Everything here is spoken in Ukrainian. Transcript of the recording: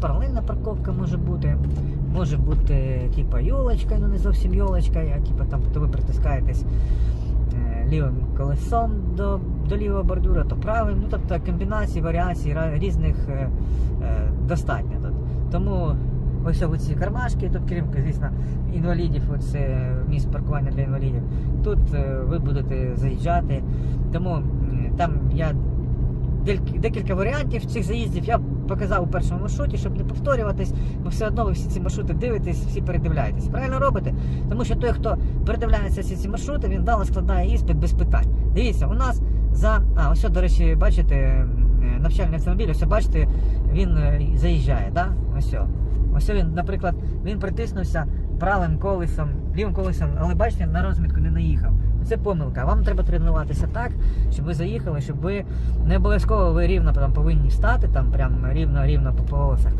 паралельна парковка може бути. Може бути типа йолочка, ну не зовсім йолочка, а типа там то ви притискаєтесь е, лівим колесом до, до лівого бордюра, то правим. Ну тобто комбінацій, варіацій різних е, е, достатньо тут. Тому ось ці кармашки, тут крім, звісно, інвалідів, оце місце паркування для інвалідів. Тут е, ви будете заїжджати. Тому там я декілька варіантів цих заїздів я показав у першому маршруті, щоб не повторюватись, бо все одно ви всі ці маршрути дивитесь, всі передивляєтесь. Правильно робите? Тому що той, хто передивляється всі ці маршрути, він дало складає іспит без питань. Дивіться, у нас за. А, ось, до речі, бачите, е, навчальний автомобіль, ось бачите, він е, заїжджає, да? Ось. Ось він, наприклад, він притиснувся правим колесом, лівим колесом, але бачите, на розмітку не наїхав. Це помилка. Вам треба тренуватися так, щоб ви заїхали, щоб ви не обов'язково ви рівно там повинні стати, там прям рівно рівно по полосах.